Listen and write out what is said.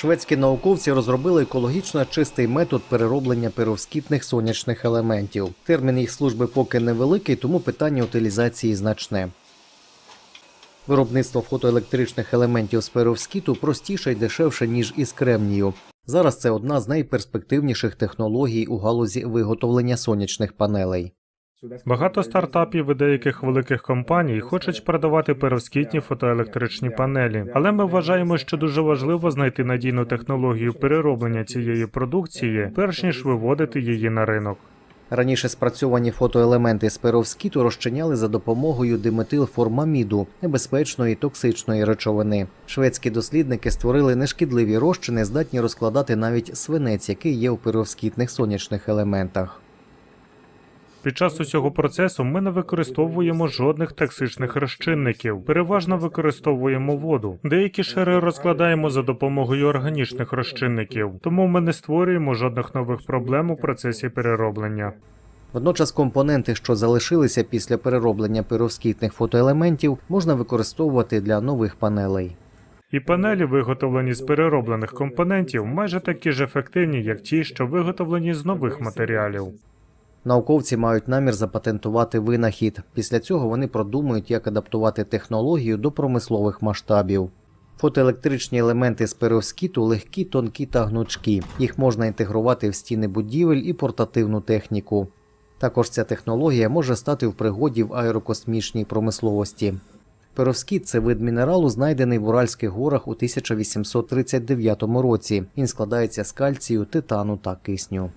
Шведські науковці розробили екологічно чистий метод перероблення перовскітних сонячних елементів. Термін їх служби поки невеликий, тому питання утилізації значне. Виробництво фотоелектричних елементів з перовскіту простіше й дешевше, ніж із кремнію. Зараз це одна з найперспективніших технологій у галузі виготовлення сонячних панелей. Багато стартапів і деяких великих компаній хочуть продавати перовскітні фотоелектричні панелі, але ми вважаємо, що дуже важливо знайти надійну технологію перероблення цієї продукції, перш ніж виводити її на ринок. Раніше спрацьовані фотоелементи з перовскіту розчиняли за допомогою диметилформаміду, небезпечної токсичної речовини. Шведські дослідники створили нешкідливі розчини, здатні розкладати навіть свинець, який є у перовскітних сонячних елементах. Під час усього процесу ми не використовуємо жодних токсичних розчинників, переважно використовуємо воду. Деякі шари розкладаємо за допомогою органічних розчинників, тому ми не створюємо жодних нових проблем у процесі перероблення. Водночас компоненти, що залишилися після перероблення перовскітних фотоелементів, можна використовувати для нових панелей. І панелі, виготовлені з перероблених компонентів, майже такі ж ефективні, як ті, що виготовлені з нових матеріалів. Науковці мають намір запатентувати винахід. Після цього вони продумують, як адаптувати технологію до промислових масштабів. Фотоелектричні елементи з перовскіту легкі, тонкі та гнучкі. Їх можна інтегрувати в стіни будівель і портативну техніку. Також ця технологія може стати в пригоді в аерокосмічній промисловості. Перовскіт це вид мінералу, знайдений в Уральських горах у 1839 році. Він складається з кальцію, титану та кисню.